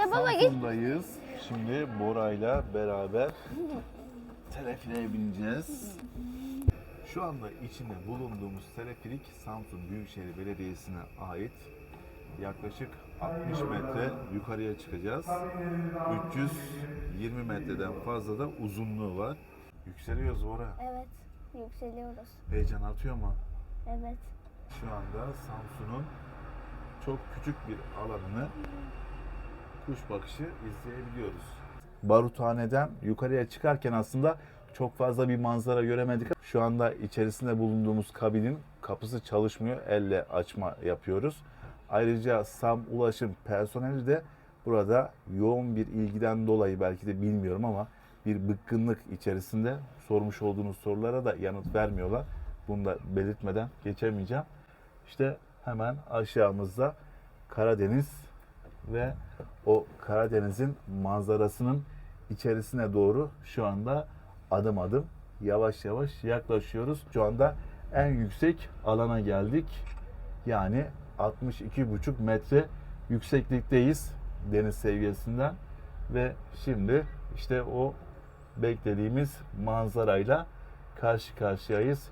Ya baba git. Samsun'dayız. Şimdi Bora'yla beraber teleferiğe bineceğiz. Şu anda içinde bulunduğumuz teleferik Samsun Büyükşehir Belediyesi'ne ait. Yaklaşık 60 metre yukarıya çıkacağız. 320 metreden fazla da uzunluğu var. Yükseliyoruz Bora. Evet. Yükseliyoruz. Heyecan atıyor mu? Evet. Şu anda Samsun'un çok küçük bir alanını kuş bakışı izleyebiliyoruz. Baruthane'den yukarıya çıkarken aslında çok fazla bir manzara göremedik. Şu anda içerisinde bulunduğumuz kabinin kapısı çalışmıyor. Elle açma yapıyoruz. Ayrıca SAM ulaşım personeli de burada yoğun bir ilgiden dolayı belki de bilmiyorum ama bir bıkkınlık içerisinde sormuş olduğunuz sorulara da yanıt vermiyorlar. Bunu da belirtmeden geçemeyeceğim. İşte hemen aşağımızda Karadeniz ve o Karadeniz'in manzarasının içerisine doğru şu anda adım adım yavaş yavaş yaklaşıyoruz. Şu anda en yüksek alana geldik. Yani 62,5 metre yükseklikteyiz deniz seviyesinden ve şimdi işte o beklediğimiz manzarayla karşı karşıyayız.